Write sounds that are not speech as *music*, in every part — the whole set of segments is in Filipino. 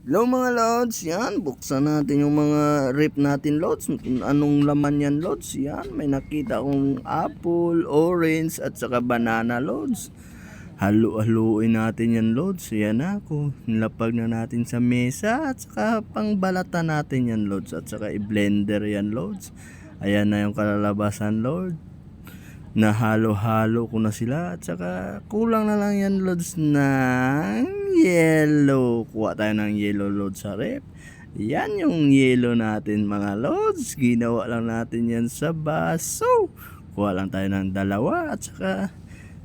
Hello mga lods, yan, buksan natin yung mga rip natin lods. Anong laman yan lods? Yan, may nakita akong apple, orange, at saka banana lods. Halu-haluin natin yan lods. Yan kung nilapag na natin sa mesa at saka pangbalatan natin yan lods. At saka i-blender yan lods. Ayan na yung kalalabasan lods na halo-halo ko na sila at saka kulang na lang yan loads ng yellow. Kuha tayo ng yellow load sa rep. Yan yung yellow natin mga loads ginawa lang natin yan sa baso. Kuha lang tayo ng dalawa at saka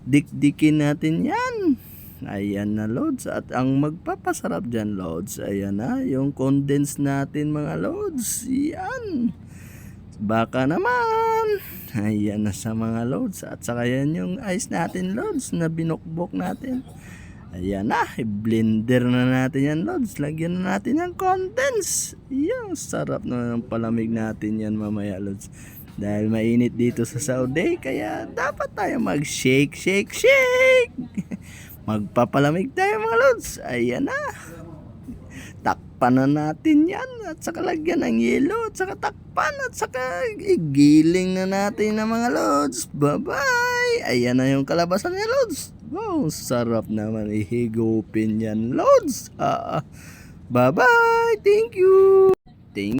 dikdikin natin yan. Ayan na loads at ang magpapasarap dyan loads ayan na yung condense natin mga loads yan Baka naman. Ayan na sa mga loads. At saka yan yung ice natin loads na binukbok natin. Ayan na. Blender na natin yan loads. Lagyan na natin yung condense. Yung sarap na ng palamig natin yan mamaya loads. Dahil mainit dito sa Saudi. Kaya dapat tayo mag shake, shake, shake. *laughs* Magpapalamig tayo mga loads. Ayan na takpan na natin yan at saka lagyan ng yelo at saka takpan at saka igiling na natin ng mga loads bye bye ayan na yung kalabasan niya loads wow sarap naman ihigupin yan loads ah, bye bye thank you! Thank